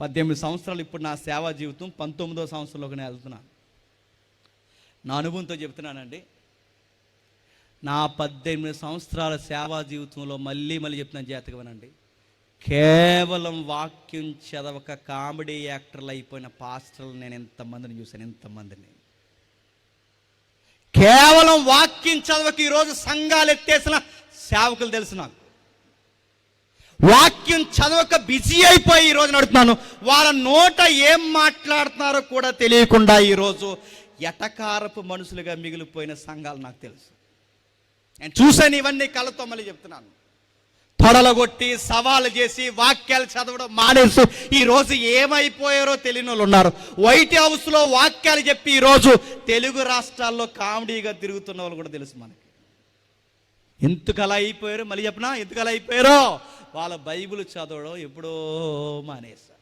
పద్దెనిమిది సంవత్సరాలు ఇప్పుడు నా సేవా జీవితం పంతొమ్మిదో సంవత్సరంలోకి నేను వెళ్తున్నాను నా అనుభవంతో చెప్తున్నానండి. నా పద్దెనిమిది సంవత్సరాల సేవా జీవితంలో మళ్ళీ మళ్ళీ చెప్తున్నాను జాతకమనండి. కేవలం వాక్యం చదవక కామెడీ యాక్టర్లు అయిపోయిన పాస్టర్లు నేను ఎంతమందిని చూశాను ఎంతమందిని. కేవలం వాక్యం చదవక ఈరోజు సంఘాలు ఎత్తేసిన సేవకులు తెలుసు నాకు. వాక్యం చదవక బిజీ అయిపోయి ఈరోజు నడుపుతున్నాను. వాళ్ళ నోట ఏం మాట్లాడుతున్నారో కూడా తెలియకుండా ఈరోజు ఎటకారపు మనుషులుగా మిగిలిపోయిన సంఘాలు నాకు తెలుసు. నేను చూశాను ఇవన్నీ కళ్ళతో మళ్ళీ చెప్తున్నాను. తొడలగొట్టి సవాలు చేసి వాక్యాలు చదవడం మానేసి ఈరోజు ఏమైపోయారో తెలియని వాళ్ళు ఉన్నారు. వైట్ హౌస్లో వాక్యాలు చెప్పి ఈరోజు తెలుగు రాష్ట్రాల్లో కామెడీగా తిరుగుతున్న వాళ్ళు కూడా తెలుసు మనకి. ఎందుకు అలా అయిపోయారు? మళ్ళీ చెప్పనా? ఎందుకు అలా అయిపోయారో? వాళ్ళ బైబిల్ చదవడం ఎప్పుడో మానేస్తారు.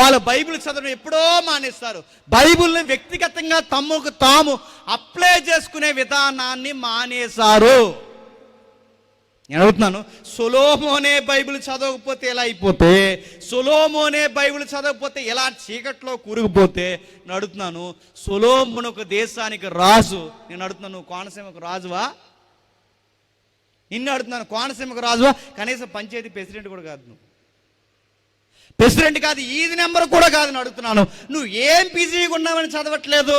వాళ్ళ బైబిల్ చదవడం ఎప్పుడో మానేస్తారు. బైబిల్ని వ్యక్తిగతంగా తమకు తాము అప్లై చేసుకునే విధానాన్ని మానేశారు. నేను అడుగుతున్నాను సొలోమోనే బైబిల్ చదవకపోతే ఎలా అయిపోతే? సొలోమోనే బైబిల్ చదవకపోతే ఎలా చీకట్లో కూరుకుపోతే? నేను అడుగుతున్నాను సొలోమోన్ ఒక దేశానికి రాజు నేను అడుగుతున్నాను కోనసీమకు రాజువా? నిన్ను అడుగుతున్నాను కోనసీమకు రాజువా? కనీసం పంచాయతీ ప్రెసిడెంట్ కూడా కాదు నువ్వు. ప్రెసిడెంట్ కాదు ఈది నెంబర్ కూడా కాదని అడుగుతున్నాను. నువ్వు ఏం బిజీగా ఉన్నావని చదవట్లేదు?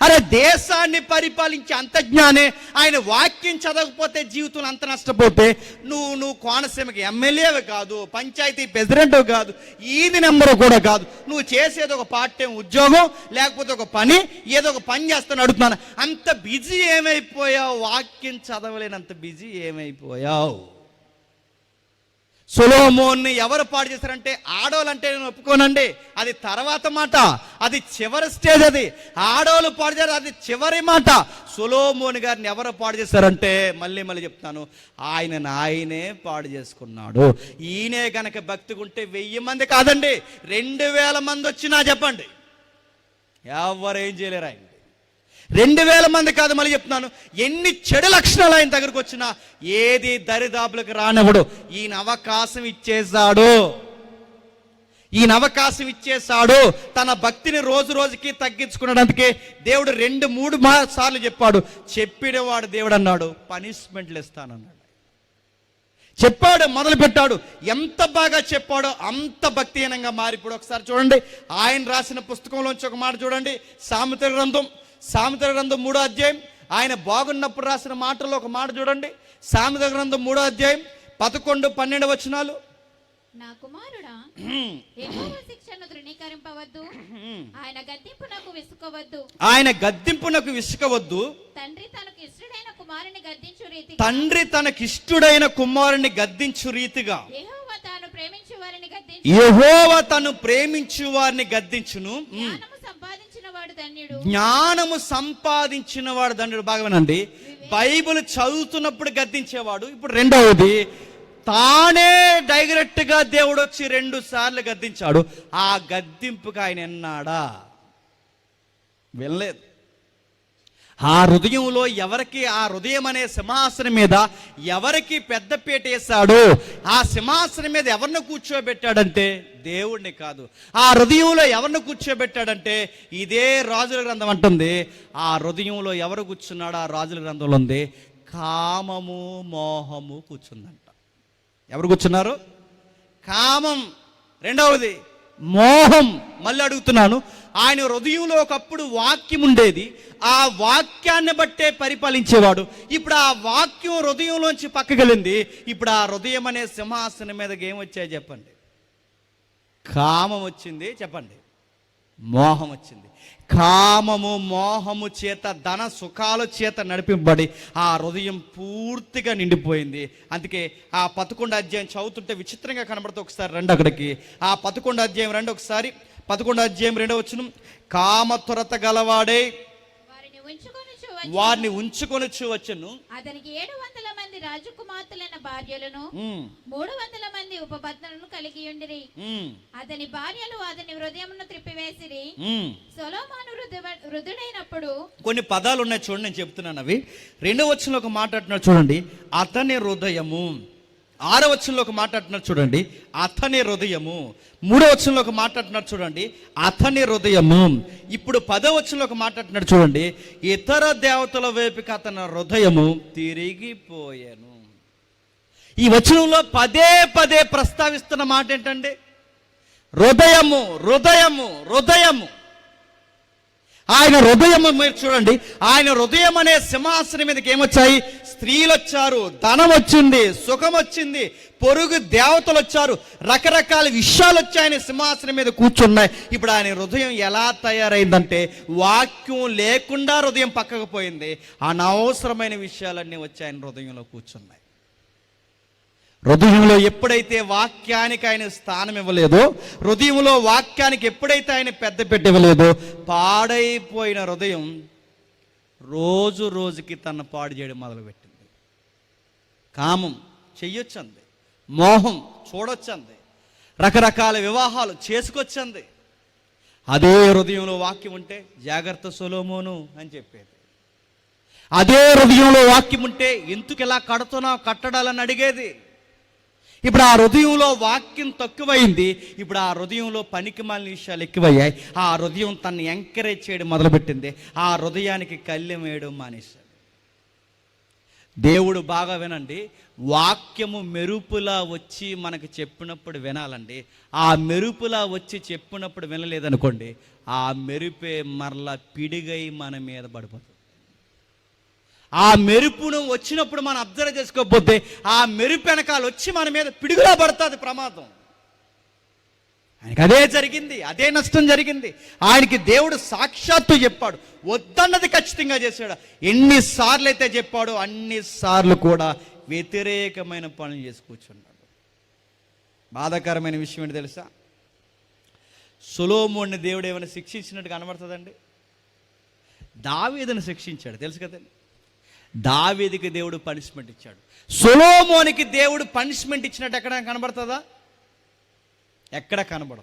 అరే దేశాన్ని పరిపాలించే అంతజ్ఞానే ఆయన వాక్యం చదవకపోతే జీవితంలో అంత నష్టపోతే నువ్వు నువ్వు కోనసీమకి ఎమ్మెల్యేవి కాదు పంచాయతీ ప్రెసిడెంట్ కాదు ఈది నెంబరు కూడా కాదు. నువ్వు చేసేది ఒక పార్ట్ టైం ఉద్యోగం లేకపోతే ఒక పని ఏదో ఒక పని చేస్తాను అడుగుతున్నాను. అంత బిజీ ఏమైపోయావు? వాక్యం చదవలేనంత బిజీ ఏమైపోయావు? సొలోమోన్ని ఎవరు పాడు చేశారంటే ఆడోళ్ళంటే నేను ఒప్పుకోనండి. అది తర్వాత మాట. అది చివరి స్టేజ్ అది. ఆడోళ్ళు పాడు చేశారు అది చివరి మాట. సొలోమోని గారిని ఎవరు పాడు చేశారంటే మళ్ళీ మళ్ళీ చెప్తాను. ఆయన ఆయనే పాడు చేసుకున్నాడు. ఈయనే గనక భక్తిగా ఉంటే వెయ్యి మంది కాదండి రెండు వేల మంది వచ్చినా చెప్పండి. ఎవరేం చేయలేరు ఆయన. రెండు వేల మంది కాదు మళ్ళీ చెప్తున్నాను. ఎన్ని చెడు లక్షణాలు ఆయన దగ్గరకు వచ్చినా ఏది దరిదాపులకు రానివ్వడు. ఈయన అవకాశం ఇచ్చేశాడు. ఈయన అవకాశం ఇచ్చేశాడు. తన భక్తిని రోజు రోజుకి తగ్గించుకున్నడానికి దేవుడు రెండు మూడు మా సార్లు చెప్పాడు. చెప్పినవాడు దేవుడు అన్నాడు పనిష్మెంట్లు ఇస్తానన్నాడు. చెప్పాడు మొదలు పెట్టాడు ఎంత బాగా చెప్పాడో అంత భక్తిహీనంగా మారిపోడు. ఒకసారి చూడండి. ఆయన రాసిన పుస్తకంలోంచి ఒక మాట చూడండి. సామెత గ్రంథం సామెత గ్రంథం మూడో అధ్యాయం. ఆయన బాగున్నప్పుడు రాసిన మాటల్లో ఒక మాట చూడండి. సామెత గ్రంథం మూడో అధ్యాయం పదకొండు పన్నెండు వచనాలు. నా కుమారుడా శిక్షను తృణీకరింపవద్దు ఆయన గద్దింపునకు విసుకోవద్దు ఆయన గద్దింపునకు విసుకవద్దు తండ్రి తనకు ఇష్టడైన కుమారుని గద్దించు రీతి తండ్రి తనకిష్టుడైన కుమారుని గద్దించు రీతిగా. యెహోవా తాను ప్రేమించు వారిని గద్దించు. యెహోవ తను ప్రేమించు వారిని గద్దించును. జ్ఞానము సంపాదించిన వాడు ధన్యుడు. భాగమేనండి బైబిల్ చదువుతున్నప్పుడు గద్దించేవాడు. ఇప్పుడు రెండవది తానే డైరెక్ట్గా దేవుడు వచ్చి రెండు సార్లు గద్దించాడు. ఆ గద్దింపుకి ఆయన ఎన్నాడా? వెళ్ళలేదు ఆ హృదయంలో ఎవరికి ఆ హృదయం అనే సింహాసనం మీద ఎవరికి పెద్ద వేశాడో ఆ సింహాసనం మీద ఎవరిని కూర్చోబెట్టాడంటే దేవుణ్ణి కాదు. ఆ హృదయంలో ఎవరిని కూర్చోబెట్టాడంటే ఇదే రాజుల గ్రంథం అంటుంది. ఆ హృదయంలో ఎవరు కూర్చున్నాడు ఆ రాజుల గ్రంథంలో ఉంది. కామము మోహము కూర్చుందంట. ఎవరు కూర్చున్నారు? కామం. రెండవది మోహం. మళ్ళీ అడుగుతున్నాను. ఆయన హృదయంలో ఒకప్పుడు వాక్యం ఉండేది. ఆ వాక్యాన్ని బట్టే పరిపాలించేవాడు. ఇప్పుడు ఆ వాక్యం హృదయంలోంచి పక్కకెళ్ళింది. ఇప్పుడు ఆ హృదయం అనే సింహాసనం మీదకి ఏమొచ్చాయి చెప్పండి? కామం వచ్చింది చెప్పండి. మోహం వచ్చింది. కామము మోహము చేత ధన సుఖాల చేత నడిపింపబడి ఆ హృదయం పూర్తిగా నిండిపోయింది. అందుకే ఆ పదకొండు అధ్యాయం చదువుతుంటే విచిత్రంగా కనబడుతూ ఒకసారి రండి అక్కడికి. ఆ పదకొండు అధ్యాయం రండి ఒకసారి. పదకొండు అధ్యాయం రెండో వచ్చిన కామ త్వరత గలవాడే వారిని ఉంచుకొని వారిని ఉంచుకొనొచ్చు వచ్చను. అతనికి ఏడు వందల మంది రాజకుమార్తెలైన భార్యలను మూడు వందల మంది ఉపపత్నులను కలిగి ఉండిరి. అతని భార్యలు అతని హృదయమును త్రిప్పివేసిరి. సొలోమాను వృద్ధు వృద్ధుడైనప్పుడు కొన్ని పదాలు ఉన్నాయి చూడండి నేను చెప్తున్నాను అవి. రెండో వచ్చిన ఒక మాట అంటున్నాడు చూడండి. అతని హృదయము. ఆరో వచనంలో ఒక మాట్లాడుతున్నారు చూడండి అతని హృదయము. మూడో వచనంలో ఒక మాట్లాడుతున్నారు చూడండి అతని హృదయము. ఇప్పుడు పదో వచనంలో ఒక మాట్లాడుతున్నాడు చూడండి ఇతర దేవతల వైపుకి అతని హృదయము తిరిగిపోయాను. ఈ వచనంలో పదే పదే ప్రస్తావిస్తున్న మాట ఏంటండి? హృదయము హృదయము హృదయము. ఆయన హృదయం మీరు చూడండి. ఆయన హృదయం అనే సింహాసనం మీదకి ఏమొచ్చాయి? స్త్రీలు వచ్చారు ధనం వచ్చింది సుఖం వచ్చింది పొరుగు దేవతలు వచ్చారు రకరకాల విషయాలు వచ్చి ఆయన సింహాసనం మీద కూర్చున్నాయి. ఇప్పుడు ఆయన హృదయం ఎలా తయారైందంటే వాక్యం లేకుండా హృదయం పక్కకు పోయింది. అనవసరమైన విషయాలన్నీ వచ్చి ఆయన హృదయంలో కూర్చున్నాయి. హృదయంలో ఎప్పుడైతే వాక్యానికి ఆయన స్థానం ఇవ్వలేదో హృదయంలో వాక్యానికి ఎప్పుడైతే ఆయన పెద్ద ఇవ్వలేదో పాడైపోయిన హృదయం రోజు రోజుకి తన పాడు చేయడం మొదలుపెట్టింది. కామం చెయ్యొచ్చంది. మోహం చూడొచ్చంది. రకరకాల వివాహాలు చేసుకొచ్చంది. అదే హృదయంలో వాక్యం ఉంటే జాగ్రత్త సొలోమోను అని చెప్పేది. అదే హృదయంలో వాక్యం ఉంటే ఎందుకు ఇలా కడుతున్నావు కట్టడాలని అడిగేది? ఇప్పుడు ఆ హృదయంలో వాక్యం తక్కువైంది. ఇప్పుడు ఆ హృదయంలో పనికి మాలిన విషయాలు ఎక్కువయ్యాయి. ఆ హృదయం తన్ని ఎంకరేజ్ చేయడం మొదలుపెట్టింది. ఆ హృదయానికి కళ్ళెం వేయడం మానేశాడు. దేవుడు బాగా వినండి. వాక్యము మెరుపులా వచ్చి మనకు చెప్పినప్పుడు వినాలండి. ఆ మెరుపులా వచ్చి చెప్పినప్పుడు వినలేదనుకోండి ఆ మెరుపే మరలా పిడిగై మన మీద పడిపోతుంది. ఆ మెరుపును వచ్చినప్పుడు మనం అబ్జర్వ్ చేసుకోకపోతే ఆ మెరుపు వెనకాల వచ్చి మన మీద పిడుగులా పడుతుంది ప్రమాదం. ఆయనకి అదే జరిగింది అదే నష్టం జరిగింది. ఆయనకి దేవుడు సాక్షాత్తు చెప్పాడు వద్దన్నది ఖచ్చితంగా చేశాడు. ఎన్నిసార్లు అయితే చెప్పాడో అన్నిసార్లు కూడా వ్యతిరేకమైన పనులు చేసి కూర్చున్నాడు. బాధాకరమైన విషయం ఏంటి తెలుసా? సులోమోని దేవుడు ఏమైనా శిక్షించినట్టు కనబడుతుందండి? దావీదును శిక్షించాడు తెలుసు కదండి? దావీదికి దేవుడు పనిష్మెంట్ ఇచ్చాడు. సొలోమోనికి దేవుడు పనిష్మెంట్ ఇచ్చినట్టు ఎక్కడ కనబడుతుందా? ఎక్కడ కనబడదు.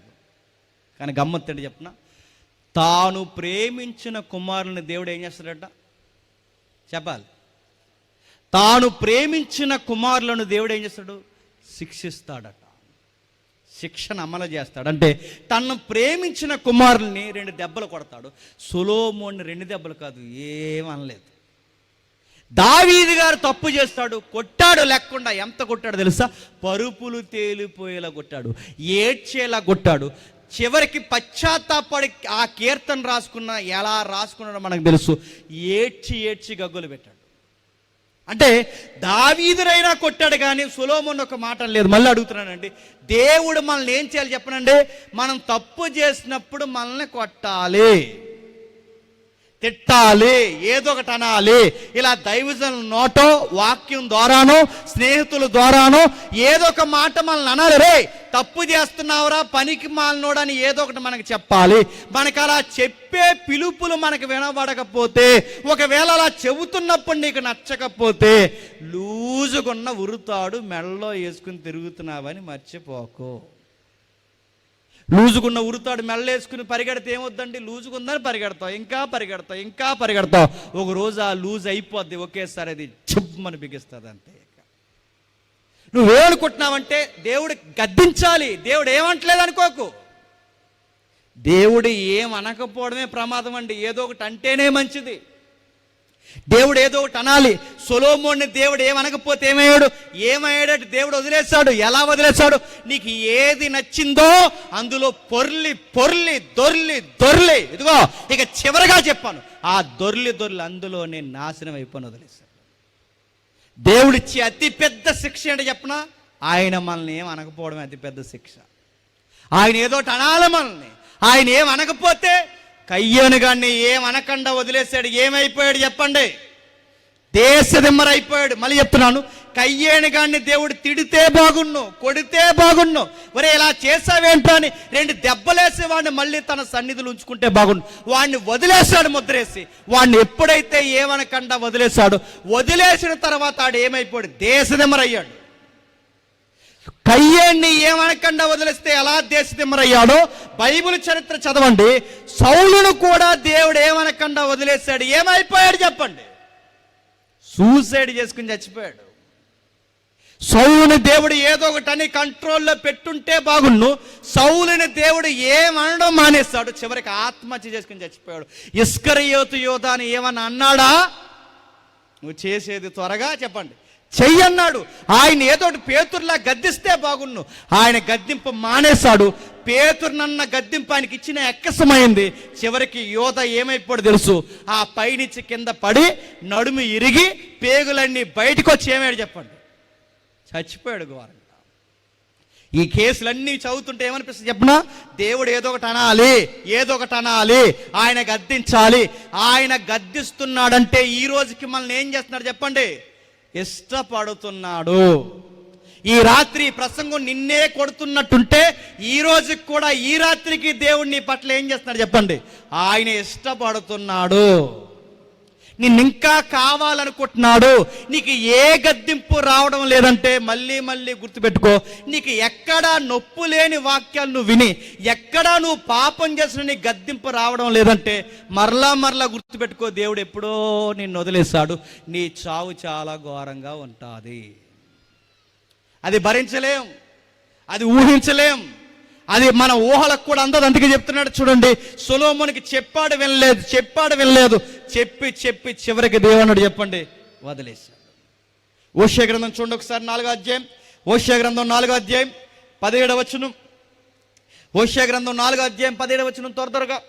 కానీ గమ్మత్తండి చెప్పిన తాను ప్రేమించిన కుమారుని దేవుడు ఏం చేస్తాడట? చెప్పాలి. తాను ప్రేమించిన కుమారులను దేవుడు ఏం చేస్తాడు? శిక్షిస్తాడట. శిక్షణ అమలు చేస్తాడు. అంటే తను ప్రేమించిన కుమారుల్ని రెండు దెబ్బలు కొడతాడు. సులోమోని రెండు దెబ్బలు కాదు ఏమనలేదు దావీది గారు తప్పు చేస్తాడు కొట్టాడు లేకుండా ఎంత కొట్టాడు తెలుసా? పరుపులు తేలిపోయేలా కొట్టాడు ఏడ్చేలా కొట్టాడు. చివరికి పశ్చాత్తాపడి ఆ కీర్తన రాసుకున్న ఎలా రాసుకున్నాడో మనకు తెలుసు. ఏడ్చి ఏడ్చి గగ్గులు పెట్టాడు. అంటే దావీదునైనా కొట్టాడు కానీ సులోమన్ ఒక మాట లేదు. మళ్ళీ అడుగుతున్నానండి. దేవుడు మనల్ని ఏం చేయాలి చెప్పనండి? మనం తప్పు చేసినప్పుడు మనల్ని కొట్టాలి. తిట్టాలి ఏదో ఒకటి అనాలి ఇలా దైవజనుల నోటో వాక్యం ద్వారానో స్నేహితుల ద్వారానో ఏదో ఒక మాట మనల్ని అనాలి రే తప్పు చేస్తున్నావురా పనికి మాలనోడని ఏదో ఒకటి మనకు చెప్పాలి. మనకు అలా చెప్పే పిలుపులు మనకు వినబడకపోతే ఒకవేళ అలా చెబుతున్నప్పుడు నీకు నచ్చకపోతే లూజుగున్న ఉరుతాడు మెడలో వేసుకుని తిరుగుతున్నావని మర్చిపోకు. లూజుకున్న ఉరుతాడు మెల్లేసుకుని పరిగెడితే ఏమొద్దండి? లూజుకుందని పరిగెడతావు. ఇంకా పరిగెడతావు ఇంకా పరిగెడతావు. ఒక రోజు ఆ లూజ్ అయిపోద్ది ఒకేసారి అది చిమ్మని బిగిస్తుంది అంతే నువ్వేమనుకుంటున్నావంటే దేవుడు గద్దించాలి. దేవుడు ఏమంటలేదు అనుకోకు. దేవుడు ఏం అనకపోవడమే ప్రమాదం అండి. ఏదో ఒకటి అంటేనే మంచిది. దేవుడు ఏదో ఒకటి అనాలి. సొలోమోని దేవుడు ఏమనకపోతే ఏమయ్యాడు? ఏమయ్యాడు దేవుడు వదిలేశాడు. ఎలా వదిలేశాడు? నీకు ఏది నచ్చిందో అందులో పొర్లి పొర్లి దొర్లి దొర్లి. ఇదిగో ఇక చివరగా చెప్పాను. ఆ దొర్లి దొర్లి అందులో నేను నాశనం అయిపోయిన వదిలేశాడు. దేవుడిచ్చే అతి పెద్ద శిక్ష అంటే చెప్పనా? ఆయన మనల్ని ఏం అనకపోవడం అతి పెద్ద శిక్ష. ఆయన ఏదో అనాలి మనల్ని. ఆయన ఏం అనకపోతే కయ్యను గాడిని ఏమనకుండా వదిలేశాడు? ఏమైపోయాడు చెప్పండి. దేశదిమ్మరైపోయాడు. మళ్ళీ చెప్తున్నాను. కయ్యేని గాడిని దేవుడు తిడితే బాగున్ను కొడితే బాగున్ను. ఒరే ఇలా చేసావేంటో అని రెండు దెబ్బలేసి వాడిని మళ్ళీ తన సన్నిధులు ఉంచుకుంటే బాగుండు. వాడిని వదిలేశాడు ముద్రేసి. వాడిని ఎప్పుడైతే ఏమనకుండా వదిలేశాడు వదిలేసిన తర్వాత ఆడు ఏమైపోయాడు? దేశదిమ్మరయ్యాడు. కయ్యేణ్ణి ఏమనకుండా వదిలేస్తే ఎలా దేశదిమ్మరయ్యాడో బైబిల్ చరిత్ర చదవండి. సౌలును కూడా దేవుడు ఏమనకుండా వదిలేశాడు. ఏమైపోయాడు చెప్పండి. సూసైడ్ చేసుకుని చచ్చిపోయాడు. సౌలుని దేవుడు ఏదో ఒకటి అని కంట్రోల్లో పెట్టుంటే బాగుండు. సౌలుని దేవుడు ఏమనడం మానేస్తాడు చివరికి ఆత్మహత్య చేసుకుని చచ్చిపోయాడు. ఇస్కరయోతు యోధ అని ఏమన్నా అన్నాడా? నువ్వు చేసేది త్వరగా చెప్పండి. చెయ్యన్నాడు ఆయన ఏదో ఒకటి పేతుర్లా గద్దిస్తే బాగున్ను. ఆయన గద్దింపు మానేశాడు. పేతుర్నన్న గద్దింపు ఆయనకి ఇచ్చిన ఎక్కసమైంది. చివరికి యోధ ఏమైపోడు తెలుసు. ఆ పైనుంచి కింద పడి నడుము ఇరిగి పేగులన్నీ బయటకు వచ్చి ఏమాడు చెప్పండి. చచ్చిపోయాడు ఘోరంగా. ఈ కేసులన్నీ చదువుతుంటే ఏమనిపిస్తుంది చెప్పనా? దేవుడు ఏదో ఒకటి అనాలి ఏదో ఒకటి అనాలి ఆయన గద్దించాలి. ఆయన గద్దిస్తున్నాడంటే ఈ రోజుకి మనల్ని ఏం చేస్తున్నాడు చెప్పండి? ఇష్టపడుతున్నాడు. ఈ రాత్రి ప్రసంగం నిన్నే కొడుతున్నట్టుంటే ఈ రోజుకి కూడా ఈ రాత్రికి దేవుడిని పట్ల ఏం చేస్తున్నాడు చెప్పండి. ఆయన ఇష్టపడుతున్నాడు. నిన్ను ఇంకా కావాలనుకుంటున్నాడు. నీకు ఏ గద్దింపు రావడం లేదంటే మళ్ళీ మళ్ళీ గుర్తుపెట్టుకో. నీకు ఎక్కడా నొప్పు లేని వాక్యాలు నువ్వు విని ఎక్కడా నువ్వు పాపం చేసిన నీ గద్దింపు రావడం లేదంటే మరలా మరలా గుర్తుపెట్టుకో దేవుడు ఎప్పుడో నిన్ను వదిలేశాడు. నీ చావు చాలా ఘోరంగా ఉంటుంది. అది భరించలేం. అది ఊహించలేం. అది మన ఊహలకు కూడా అందదు అందుకే చెప్తున్నాడు చూడండి. సులోమునికి చెప్పాడు వినలేదు చెప్పాడు వినలేదు. చెప్పి చెప్పి చివరికి దేవునుడు చెప్పండి. వదిలేశాడు. ఓషే గ్రంథం చూడండి ఒకసారి నాలుగో అధ్యాయం. ఓషే గ్రంథం నాలుగో అధ్యాయం పదిహేడవ వచనం. ఓషే గ్రంథం నాలుగో అధ్యాయం పదిహేడవ వచనం త్వర త్వరగా.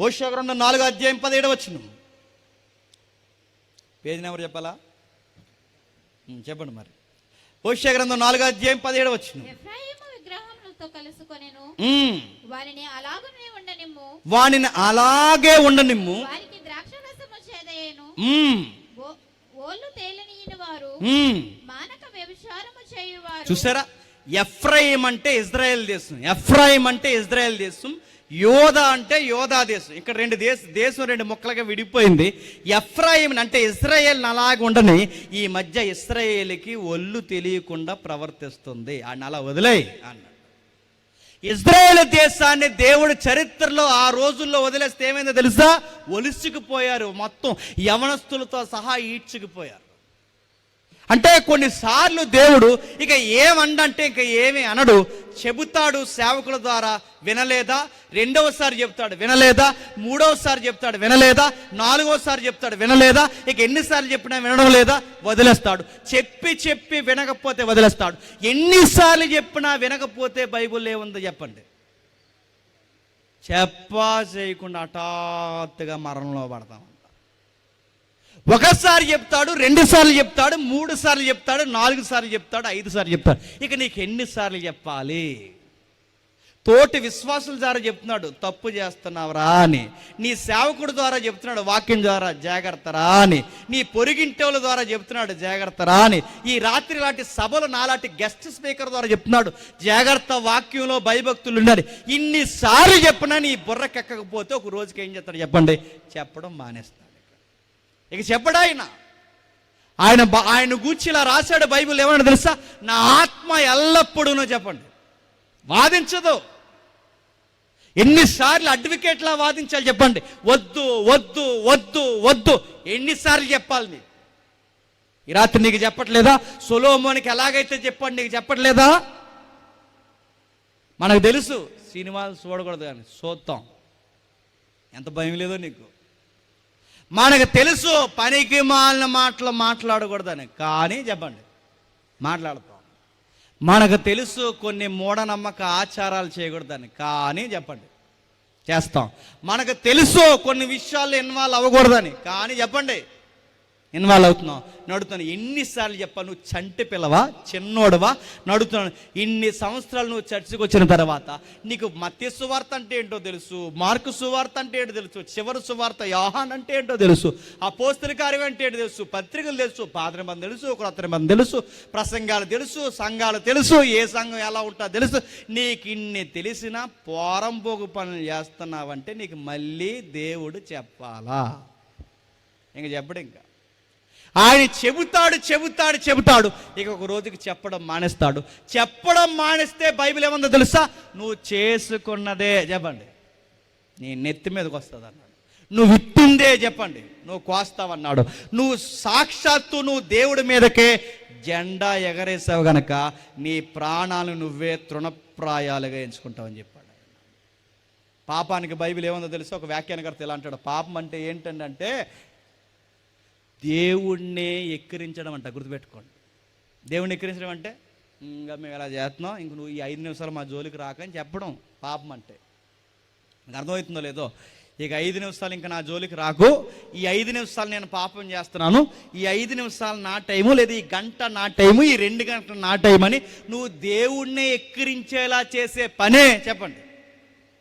ఓషే గ్రంథం నాలుగో అధ్యాయం పదిహేడవ వచనం. పేజీ నెంబర్ చెప్పాలా? చెప్పండి మరి. ఓషే గ్రంథం నాలుగో అధ్యాయం పదిహేడవ వచనం. కలుసుకొనెను. వారిని అలాగనే ఉండనిమ్ము. వానిని అలాగే ఉండనిమ్ము. వారికి ద్రాక్షరసము చేదయేను. ఓళ్ళు తేలినీయని వారు. మానక వ్యభిచారము చేయువారు. చూసారా? ఎఫ్రాయిం అంటే ఇజ్రాయెల్ దేశం. ఎఫ్రాయిం అంటే ఇజ్రాయెల్ దేశం. యోధ అంటే యోధా దేశం. ఇక్కడ రెండు దేశ దేశం రెండు ముక్కలుగా విడిపోయింది. ఎఫ్రాయిం అంటే ఇజ్రాయేల్ అలాగ ఉండని ఈ మధ్య ఇస్రాయేల్కి ఒళ్ళు తెలియకుండా ప్రవర్తిస్తుంది. ఆయన అలా వదిలేయి అన్నాడు. ఇజ్రాయేల్ దేశాన్ని దేవుడు చరిత్రలో ఆ రోజుల్లో వదిలేస్తే ఏమైందో తెలుసా? ఒలిసికిపోయారు మొత్తం యవనస్తులతో సహా ఈడ్చుకుపోయారు. అంటే కొన్నిసార్లు దేవుడు ఇక ఏమండంటే ఇక ఏమి అనడు. చెబుతాడు సేవకుల ద్వారా వినలేదా? రెండవసారి చెప్తాడు వినలేదా? మూడవసారి చెప్తాడు వినలేదా? నాలుగోసారి చెప్తాడు వినలేదా? ఇక ఎన్నిసార్లు చెప్పినా వినడం లేదా? వదిలేస్తాడు. చెప్పి చెప్పి వినకపోతే వదిలేస్తాడు. ఎన్నిసార్లు చెప్పినా వినకపోతే బైబిల్ ఏముందో చెప్పండి? చెప్పా చేయకుండా హఠాత్తుగా మరణంలో పడతాం. ఒకసారి చెప్తాడు రెండు సార్లు చెప్తాడు మూడు సార్లు చెప్తాడు నాలుగు సార్లు చెప్తాడు ఐదు సార్లు చెప్తాడు. ఇక నీకు ఎన్నిసార్లు చెప్పాలి? తోటి విశ్వాసుల ద్వారా చెప్తున్నాడు తప్పు చేస్తున్నావురా అని. నీ సేవకుడు ద్వారా చెప్తున్నాడు వాక్యం ద్వారా జాగ్రత్తరా అని. నీ పొరిగింటోళ్ళ ద్వారా చెప్తున్నాడు జాగ్రత్తరా అని. ఈ రాత్రి లాంటి సభలు నాలాంటి గెస్ట్ స్పీకర్ ద్వారా చెప్తున్నాడు జాగ్రత్త వాక్యంలో భయభక్తులు ఉండాలి ఇన్నిసార్లు చెప్పినా నీ బుర్రకెక్కకపోతే ఒక రోజుకి ఏం చేస్తాడు చెప్పండి? చెప్పడం మానేస్తాడు. ఇక చెప్పడా ఆయన ఆయన బ- ఆయన గూర్చి ఇలా రాశాడు బైబిల్ ఏమన్నా తెలుసా? నా ఆత్మ ఎల్లప్పుడూనో చెప్పండి. వాదించదు. ఎన్నిసార్లు అడ్వకేట్లా వాదించాలి చెప్పండి. వద్దు వద్దు వద్దు వద్దు. ఎన్నిసార్లు చెప్పాలి నీ ఈ రాత్రి నీకు చెప్పట్లేదా? సొలోమోనికి ఎలాగైతే చెప్పండి నీకు చెప్పట్లేదా? మనకు తెలుసు సినిమాలు చూడకూడదు కానీ చూద్దాం ఎంత భయం లేదో నీకు. మనకు తెలుసు పనికి మాలిన మాటలు మాట్లాడకూడదని కానీ చెప్పండి. మాట్లాడతాం. మనకు తెలుసు కొన్ని మూఢనమ్మక ఆచారాలు చేయకూడదని కానీ చెప్పండి. చేస్తాం. మనకు తెలుసు కొన్ని విషయాల్లో ఇన్వాల్వ్ అవ్వకూడదని కానీ చెప్పండి. ఇన్వాల్వ్ అవుతున్నావు. నడుతున్నాను ఎన్నిసార్లు చెప్పా నువ్వు చంటి పిల్లవా చిన్నోడవా? నడుతున్నాను ఇన్ని సంవత్సరాలు నువ్వు చర్చికి వచ్చిన తర్వాత నీకు మత్య సువార్త అంటే ఏంటో తెలుసు మార్కు సువార్త అంటే ఏంటో తెలుసు చివరి సువార్త యోహాన్ అంటే ఏంటో తెలుసు ఆ పోస్తుల కార్యం అంటే ఏంటో తెలుసు పత్రికలు తెలుసు పాత్ర మంది తెలుసు క్రొత్త మంది తెలుసు ప్రసంగాలు తెలుసు సంఘాలు తెలుసు ఏ సంఘం ఎలా ఉంటుందో తెలుసు. నీకు ఇన్ని తెలిసినా పోరంపోగు పనులు చేస్తున్నావంటే నీకు మళ్ళీ దేవుడు చెప్పాలా. ఇంక చెప్పడు ఇంకా. ఆయన చెబుతాడు చెబుతాడు చెబుతాడు. ఇక ఒక రోజుకి చెప్పడం మానేస్తాడు. చెప్పడం మానేస్తే బైబిల్ ఏముందో తెలుసా? నువ్వు చేసుకున్నదే చెప్పండి. నీ నెత్తి మీదకి వస్తుంది అన్నాడు. నువ్వు విత్తిందే చెప్పండి. నువ్వు కోస్తావన్నాడు. నువ్వు సాక్షాత్తు నువ్వు దేవుడి మీదకే జెండా ఎగరేసావు గనక నీ ప్రాణాలు నువ్వే తృణప్రాయాలుగా ఎంచుకుంటావని చెప్పాడు పాపానికి బైబిల్ ఏముందో తెలుసు? ఒక వ్యాఖ్యానకర్త ఇలా అంటాడు. పాపం అంటే ఏంటంటే దేవుణ్ణే ఎక్కిరించడం అంట గుర్తుపెట్టుకోండి. దేవుణ్ణి ఎక్కిరించడం అంటే ఇంకా మేము ఇలా చేస్తున్నాం? ఇంక నువ్వు ఈ ఐదు నిమిషాలు మా జోలికి రాకని చెప్పడం పాపం అంటే. అర్థమవుతుందో లేదో? ఇక ఐదు నిమిషాలు ఇంకా నా జోలికి రాకు. ఈ ఐదు నిమిషాలు నేను పాపం చేస్తున్నాను. ఈ ఐదు నిమిషాలు నా టైము లేదా ఈ గంట నా టైము ఈ రెండు గంటలు నా టైం అని నువ్వు దేవుణ్ణి ఎక్కిరించేలా చేసే పనే చెప్పండి.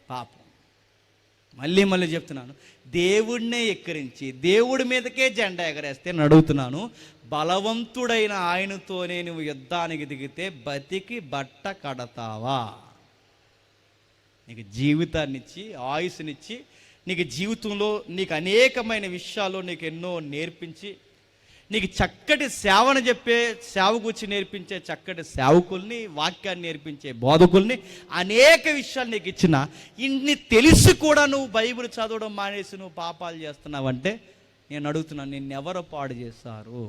పాపం. మళ్ళీ మళ్ళీ చెప్తున్నాను. దేవుడినే ఎక్కిరించి దేవుడి మీదకే జెండా ఎగరేస్తే నేను అడుగుతున్నాను బలవంతుడైన ఆయనతోనే నువ్వు యుద్ధానికి దిగితే బతికి బట్ట కడతావా? నీకు జీవితాన్నిచ్చి ఆయుస్సునిచ్చి ఆయుస్నిచ్చి నీకు జీవితంలో నీకు అనేకమైన విషయాలు నీకు ఎన్నో నేర్పించి నీకు చక్కటి సేవను చెప్పే సేవ గురించి నేర్పించే చక్కటి సేవకుల్ని వాక్యాన్ని నేర్పించే బోధకుల్ని అనేక విషయాలు నీకు ఇచ్చిన ఇన్ని తెలిసి కూడా నువ్వు బైబిల్ చదవడం మానేసి నువ్వు పాపాలు చేస్తున్నావంటే నేను అడుగుతున్నాను నిన్నెవరు పాడు చేస్తారు